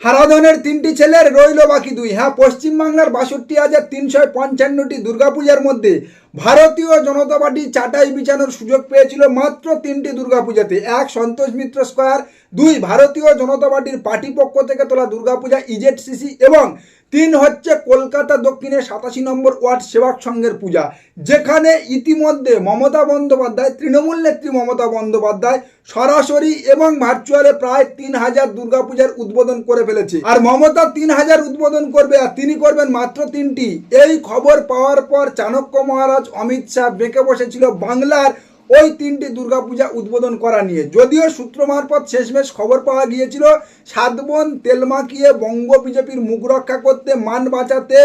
হারাধনের তিনটি ছেলের রইল বাকি দুই। হ্যাঁ পশ্চিমবাংলার বাষট্টি হাজার তিনশো পঞ্চান্নটি দুর্গাপূজার মধ্যে ভারতীয় জনতা পার্টি চাটাই বিছানোর সুযোগ পেয়েছিল মাত্র তিনটি দুর্গাপূজাতে। এক সন্তোষ মিত্র স্কোয়ার, দুই ভারতীয় জনতা পার্টির পার্টি পক্ষ থেকে তোলা দুর্গাপূজা ইজেড সিসি এবং তিন হচ্ছে কলকাতা দক্ষিণে সাতাশি নম্বর ওয়ার্ড সেবক সংঘের পূজা, যেখানে ইতিমধ্যে মমতা বন্দ্যোপাধ্যায়, তৃণমূল নেত্রী মমতা বন্দ্যোপাধ্যায় সরাসরি এবং ভার্চুয়ালে প্রায় তিন হাজার দুর্গাপূজার উদ্বোধন করে ফেলেছে। আর মমতা তিন হাজার উদ্বোধন করবে আর তিনি করবেন মাত্র তিনটি। এই খবর পাওয়ার পর চাণক্য মহারাজ অমিত শাহ বেঁকে বসেছিল বাংলার ওই তিনটি দুর্গাপূজা উদ্বোধন করা নিয়ে। যদিও সূত্র মারফত শেষমেশ খবর পাওয়া গিয়েছিল, সাতবন তেলমাখিয়ে বঙ্গ বিজেপির মুখ রক্ষা করতে মান বাঁচাতে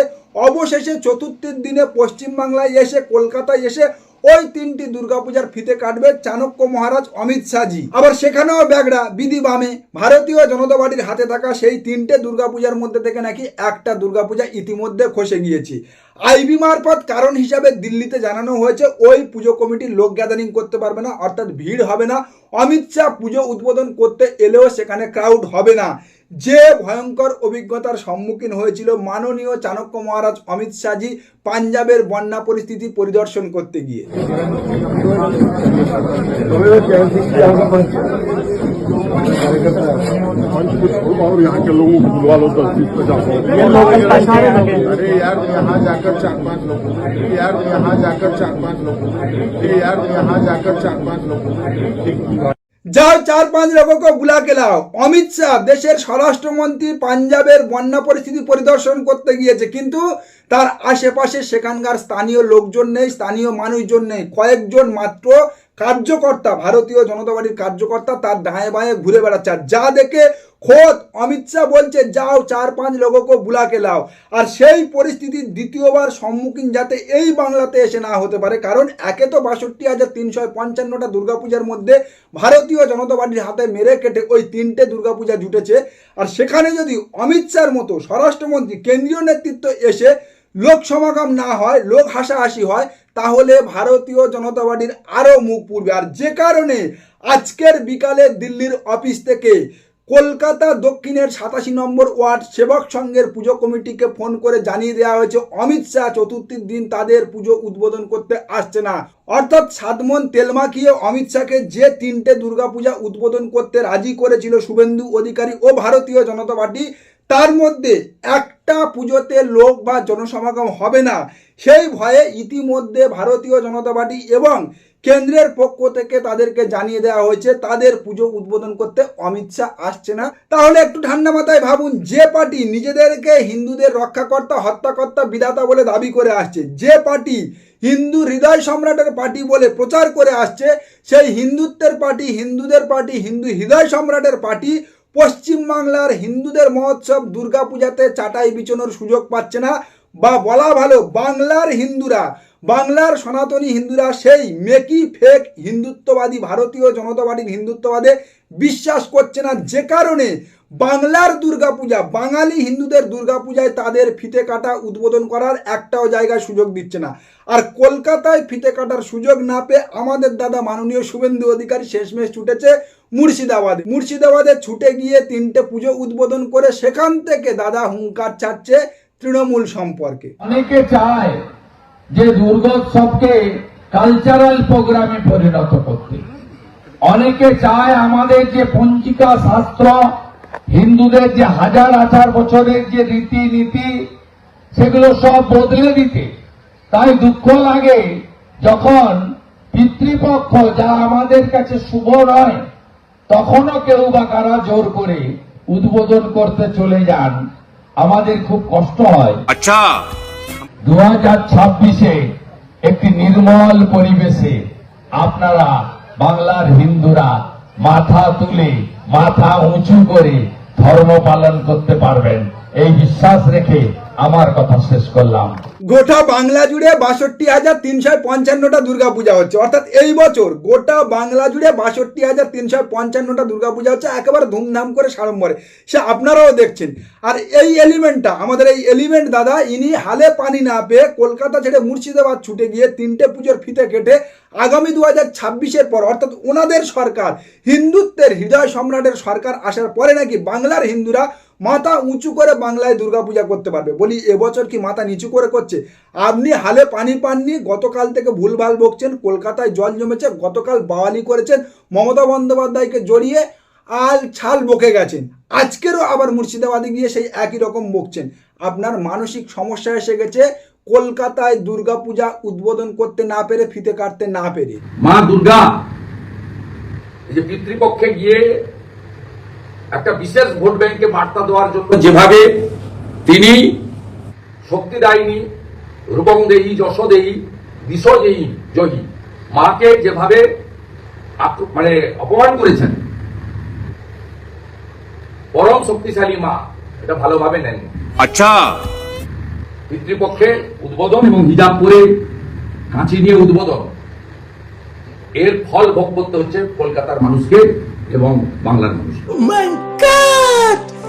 অবশেষে চতুর্থের দিনে পশ্চিমবাংলায় এসে, কলকাতায় এসে ওই তিনটি দুর্গাপূজার ফিতে কাটবে চাণক্য মহারাজ অমিত শাহজি। আবার সেখানেও ব্যাগড়া, বিধি বামে, ভারতীয় জনতা পার্টির হাতে থাকা সেই তিনটে দুর্গাপূজার মধ্যে থেকে নাকি একটা দুর্গাপূজা ইতিমধ্যে খসে গিয়েছে। আইবি মারফত কারণ হিসাবে দিল্লিতে জানানো হয়েছে, ওই পুজো কমিটির লোক গ্যাদারিং করতে পারবে না, অর্থাৎ ভিড় হবে না। অমিত শাহ পুজো উদ্বোধন করতে এলেও সেখানে ক্রাউড হবে না। যে ভয়ঙ্কর অভিজ্ঞতার সম্মুখীন হয়েছিল মাননীয় চাণক্য মহারাজ অমিত শাহজি পাঞ্জাবের বন্যা পরিস্থিতি পরিদর্শন করতে গিয়ে मंच को छोड़ो और यहाँ के लोगों को बुलवा लो दस बीस पचास अरे यार यहाँ जाकर चार पांच लोग यार यहाँ जाकर चार पांच लोग यार यहाँ जाकर चार पांच लोग যাও চার পাঁচ লোককে বুলা কে লাও। অমিত শাহ দেশের স্বরাষ্ট্রমন্ত্রী পাঞ্জাবের বন্যা পরিস্থিতি পরিদর্শন করতে গিয়েছে, কিন্তু তার আশেপাশে সেখানকার স্থানীয় লোকজন নেই, স্থানীয় মানুষজন নেই। কয়েকজন মাত্র কার্যকর্তা, ভারতীয় জনতা পার্টির কার্যকর্তা তার দায়ে বাঁয়ে ঘুরে বেড়াচ্ছে। যা দেখে খোদ অমিত শাহ বলছে যাও চার পাঁচ লোককে বুলাকে লাও। আর সেই পরিস্থিতির দ্বিতীয়বার সম্মুখীন যাতে এই বাংলাতে এসে না হতে পারে, কারণ একে তো বাষট্টি হাজার তিনশো পঞ্চান্নটা দুর্গাপূজার মধ্যে ভারতীয় জনতা পার্টির হাতে মেরে কেটে ওই তিনটে দুর্গাপূজা জুটেছে। আর সেখানে যদি অমিত শাহর মতো স্বরাষ্ট্রমন্ত্রী, কেন্দ্রীয় নেতৃত্ব এসে লোক সমাগম না হয়, লোক হাসাহাসি হয়, তাহলে ভারতীয় জনতা পার্টির আরও মুখ পুড়বে। আর যে কারণে আজকের বিকালে দিল্লির অফিস থেকে কলকাতা দক্ষিণের সাতাশি নম্বর ওয়ার্ড সেবক সংঘের পুজো কমিটিকে ফোন করে জানিয়ে দেওয়া হয়েছে, অমিত শাহ চতুর্থীর দিন তাদের পুজো উদ্বোধন করতে আসছে না। অর্থাৎ সাতমন তেলমাখিয়ে অমিত শাহকে যে তিনটে দুর্গাপূজা উদ্বোধন করতে রাজি করেছিল শুভেন্দু অধিকারী ও ভারতীয় জনতা পার্টি, তার মধ্যে একটা পুজোতে লোক বা জনসমাগম হবে না। সেই ভয়ে ইতিমধ্যে ভারতীয় জনতা পার্টি এবং কেন্দ্রের পক্ষ থেকে তাদেরকে জানিয়ে দেওয়া হয়েছে, তাদের পুজো উদ্বোধন করতে অমিত শাহ আসছে না। তাহলে একটু ঠান্ডা মাথায় ভাবুন, যে পার্টি নিজেদেরকে হিন্দুদের রক্ষাকর্তা, হত্যাকর্তা, বিধাতা বলে দাবি করে আসছে, যে পার্টি হিন্দু হৃদয় সম্রাটের পার্টি বলে প্রচার করে আসছে, সেই হিন্দুত্বের পার্টি, হিন্দুদের পার্টি, হিন্দু হৃদয় সম্রাটের পার্টি পশ্চিমবাংলার হিন্দুদের মহোৎসব দুর্গাপূজাতে চাটাই বিছানোর সুযোগ পাচ্ছে না, বা বলা ভালো, বাংলার হিন্দুরা বাংলার সনাতনী হিন্দুরা সেই মেকি ফেক হিন্দুত্ববাদী, ভারতীয় জনতা পার্টির হিন্দুত্ববাদে বিশ্বাস করছে না। যে কারণে বাংলার দুর্গাপূজা, বাঙালি হিন্দুদের দুর্গাপূজায় তাদের ফিতে কাটা উদ্বোধন করার একটাও জায়গায় সুযোগ দিচ্ছে না। আর কলকাতায় ফিতে কাটার সুযোগ না পেয়ে আমাদের দাদা মাননীয় শুভেন্দু অধিকারী শেষমেশ ছুটেছে মুর্শিদাবাদে। মুর্শিদাবাদে ছুটে গিয়ে তিনটে পুজো উদ্বোধন করে সেখান থেকে দাদা হুঙ্কার ছাড়ছে তৃণমূল সম্পর্কে। অনেকে চায় যে দুর্গোৎসবকে কালচারাল প্রোগ্রামে পরিণত করতে। অনেকে চায় আমাদের যে পঞ্জিকা শাস্ত্র, হিন্দুদের যে হাজার হাজার বছরের যে রীতি নীতি সেগুলো সব বদলে দিতে। তাই দুঃখ লাগে যখন পিতৃপক্ষ যা আমাদের কাছে শুভ নয়, তখনও কেউ বা কারা জোর করে উদ্বোধন করতে চলে যান। আমাদের খুব কষ্ট হয়। আচ্ছা। দু হাজার ছাব্বিশে একটি নির্মল পরিবেশে আপনারা বাংলার হিন্দুরা মাথা তুলে, মাথা উঁচু করে ধর্ম পালন করতে পারবেন। এই বিশ্বাস রেখে আমার কথা শেষ করলাম। গোটা বাংলা জুড়ে বাষট্টি হাজার তিনশো পঞ্চান্নটা দুর্গা পূজা হচ্ছে। অর্থাৎ এই বছর গোটা বাংলা জুড়ে বাষট্টি হাজার তিনশো পঞ্চান্নটা দুর্গা পূজা হচ্ছে, একেবারে ধুমধাম করে সাড়ম্বরে। সে আপনারাও দেখছেন। আর এই এলিমেন্টটা আমাদের এই এলিমেন্ট দাদা, ইনি হালে পানি না পেয়ে কলকাতা ছেড়ে মুর্শিদাবাদ ছুটে গিয়ে তিনটে পুজোর ফিতে কেটে আগামী দু হাজার ছাব্বিশের পর, অর্থাৎ ওনাদের সরকার, হিন্দুত্বের হৃদয় সম্রাটের সরকার আসার পরে নাকি বাংলার হিন্দুরা মাথা উঁচু করে বাংলায় দুর্গাপূজা করতে পারবে। বলি, এবছর কি মাথা নিচু করে করছে? আপনি হালে পানি পাননি গতকাল থেকে ভুলভাল বকছেন কলকাতায় জল জমেছে গতকাল বাওয়ালি করেছেন মমতা বন্দ্যোপাধ্যায়কে জড়িয়ে আল ছাল বকে গেছেন। আজকেরও আবার মুর্শিদাবাদে গিয়ে সেই একই রকম বকছেন। আপনার মানসিক সমস্যা এসে গেছে কলকাতায় দুর্গাপূজা উদ্বোধন করতে না পেরে ফিতে কাটতে না পেরে। মা দুর্গা এই যে পিতৃপক্ষে গিয়ে একটা বিশেষ ভোট ব্যাংকে বার্তা দেওয়ার জন্য যেভাবে তিনি শক্তি দায়নি রূপম দেহি যশ দেহি দিশ দেহি জহি মাকে যেভাবে মানে অপমান করেছেন পরম শক্তিশালী মা এটা ভালোভাবে নেন। আচ্ছা। পিতৃপক্ষে উদ্বোধন এবং হিজাব করে কাঁচি নিয়ে উদ্বোধন। এর ফল ভোগ করতে হচ্ছে কলকাতার মানুষকে এবং বাংলার মানুষকে। oh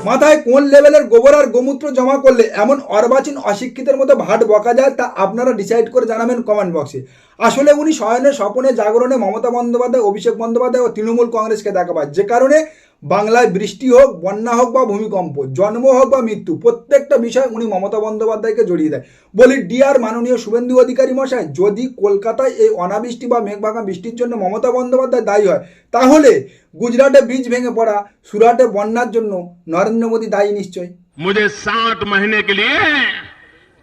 মাথায় কোন লেভেলের গোবর আর গোমূত্র জমা করলে এমন অর্বাচীন অশিক্ষিতের মতো ভাট বকা যায় তা আপনারা ডিসাইড করে জানাবেন কমেন্ট বক্সে আসলে উনি শয়নে স্বপনে জাগরণে মমতা বন্দ্যোপাধ্যায়, অভিষেক বন্দ্যোপাধ্যায় ও তৃণমূল কংগ্রেসকে দেখা পায়। যে কারণে বাংলায় বৃষ্টি হোক বন্যা হোক বা ভূমিকম্প জন্ম হোক বা মৃত্যু প্রত্যেকটা বিষয় উনি মমতা বন্দ্যোপাধ্যায়কে জড়িয়ে দেয়। বলি ডিয়ার মাননীয় শুভেন্দু অধিকারী মশাই যদি কলকাতায় এই অনাবৃষ্টি বা মেঘভাঙা বৃষ্টির জন্য মমতা বন্দ্যোপাধ্যায় দায়ী হয় তাহলে গুজরাটে বীজ ভেঙে পড়া সুরাটে বন্যার জন্য নরেন্দ্র মোদী দায়ী নিশ্চয় মুঝে সাত মহিনে কে লিয়ে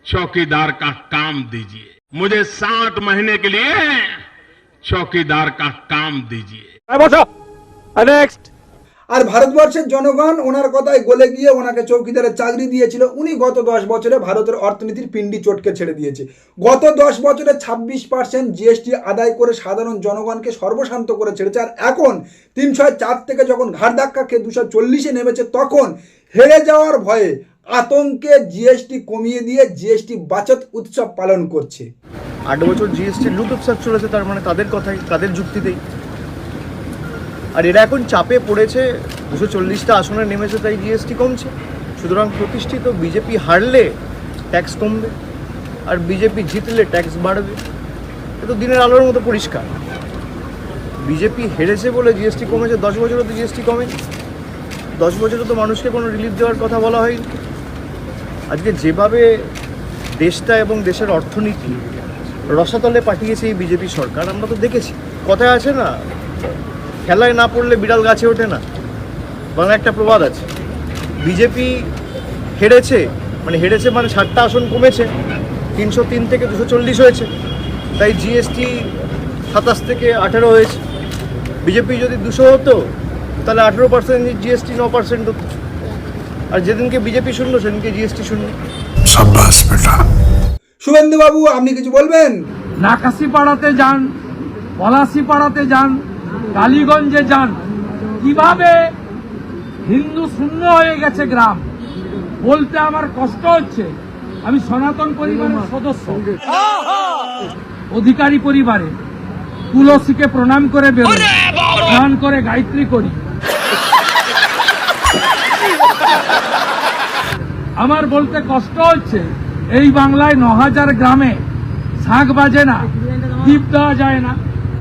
চৌকিদার কা কাম দিজিয়ে মুঝে সাত মহিনে কে লিয়ে চৌকিদার কা কাম দিজিয়ে নেক্সট আর ভারতবর্ষের জনগণ ওনার কথায় গলে গিয়ে ওনাকে চৌকিদারের চাকরি দিয়েছিল। উনি গত দশ বছরে ভারতের অর্থনীতির পিন্ডি চটকে ছেড়ে দিয়েছে। গত দশ বছরে ছাব্বিশ পার্সেন্ট জিএসটি আদায় করে সাধারণ জনগণকে সর্বশান্ত করে ছেড়েছে। আর এখন তিনশো চার থেকে যখন ঘাট ধাক্কা খেয়ে দুশো চল্লিশে নেমেছে, তখন হেরে যাওয়ার ভয়ে আতঙ্কে জিএসটি কমিয়ে দিয়ে জিএসটি বাচত উৎসব পালন করছে। আট বছর জিএসটি লুট উৎসব চলেছে, তার মানে তাদের কথাই, তাদের যুক্তিতেই। আর এরা এখন চাপে পড়েছে, দুশো চল্লিশটা আসনে নেমেছে তাই জিএসটি কমছে। সুতরাং প্রতিষ্ঠিত বিজেপি হারলে ট্যাক্স কমবে, আর বিজেপি জিতলে ট্যাক্স বাড়বে। এ তো দিনের আলোর মতো পরিষ্কার। বিজেপি হেরেছে বলে জিএসটি কমেছে, দশ বছরে তো জিএসটি কমেনি। দশ বছরে তো মানুষকে কোনো রিলিফ দেওয়ার কথা বলা হয়নি। আজকে যেভাবে দেশটা এবং দেশের অর্থনীতি রসাতলে পাঠিয়েছে এই বিজেপি সরকার, আমরা তো দেখেছি। কথায় আছে না খেলায় না পড়লে বিড়াল গাছে ওঠে না। বাংলা একটা প্রবাদ আছে। বিজেপি হেরেছে মানে হেরেছে মানে ষাটটা আসন কমেছে তিনশো তিন থেকে দুশো চল্লিশ হয়েছে। তাই জিএসটি সাতাশ থেকে আঠেরো হয়েছে। বিজেপি যদি দুশো হতো তাহলে আঠেরো পার্সেন্ট জিএসটি ন পার্সেন্ট হতো। আর যেদিনকে বিজেপি শূন্য সেদিনকে জিএসটি শূন্য শুভেন্দু বাবু আপনি কিছু বলবেন? নাকাশি পাড়াতে যান পলাশি পাড়াতে যান কালীগঞ্জে যান। কীভাবে হিন্দু শূন্য হয়ে গেছে গ্রাম? বলতে আমার কষ্ট হচ্ছে। আমি সনাতন পরিবারের সদস্য। অধিকারী পরিবারে তুলসীকে প্রণাম করে বেরোই। স্নান করে গায়ত্রী করি। আমার বলতে কষ্ট হচ্ছে, এই বাংলায় ন হাজার গ্রামে শাক বাজে না দ্বীপ দেওয়া যায় না।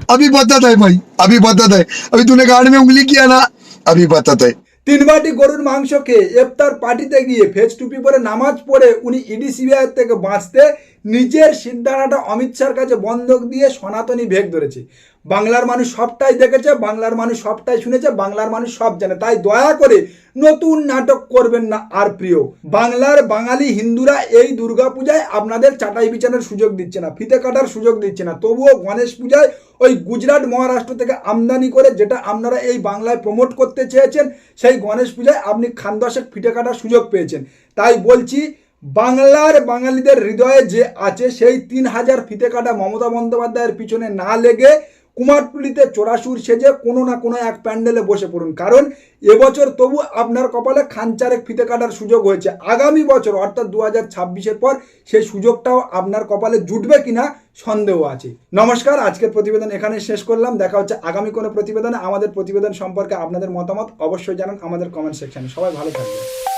अभी बताता है भाई अभी बताता है अभी तूने गाड़ में उंगली किया ना अभी बताता है তিন বাটি গরুর মাংস খেয়ে ইফতার পার্টিতে গিয়ে ফেস টুপি পরে নামাজ পড়ে উনি ইডি সিবিআই থেকে বাঁচতে নিজের সিদ্ধারাটা অমিত শাহর কাছে বন্ধক দিয়ে সনাতনী ভেগ ধরেছে বাংলার মানুষ সবটাই দেখেছে, বাংলার মানুষ সবটাই শুনেছে, বাংলার মানুষ সব জানে। তাই দয়া করে নতুন নাটক করবেন না আর প্রিয়। বাংলার বাঙালি হিন্দুরা এই দুর্গাপূজায় আপনাদের চাটাই বিছানোর সুযোগ দিচ্ছে না, ফিতে কাটার সুযোগ দিচ্ছে না। তবুও গণেশ পূজায় ওই গুজরাট মহারাষ্ট্র থেকে আমদানি করে যেটা আপনারা এই বাংলায় প্রমোট করতে চেয়েছেন, সেই গণেশ পূজায় আপনি খান দশেক ফিতে কাটার সুযোগ পেয়েছেন। তাই বলছি, বাংলার বাঙালিদের হৃদয়ে যে আছে, সেই তিন হাজার ফিতে কাটা মমতা বন্দ্যোপাধ্যায়ের পিছনে না লেগে কুমারটুলিতে চোরাসুর সেজে কোনো না কোনো এক প্যান্ডেলে বসে পড়ুন। কারণ এবছর তবু আপনার কপালে খানচারেক ফিতে কাটার সুযোগ হয়েছে। আগামী বছর, অর্থাৎ দু হাজার ছাব্বিশের পর সেই সুযোগটাও আপনার কপালে জুটবে কিনা সন্দেহ আছে। নমস্কার, আজকের প্রতিবেদন এখানে শেষ করলাম। দেখা হচ্ছে আগামী কোনো প্রতিবেদনে। আমাদের প্রতিবেদন সম্পর্কে আপনাদের মতামত অবশ্যই জানান আমাদের কমেন্ট সেকশনে সবাই ভালো থাকবেন।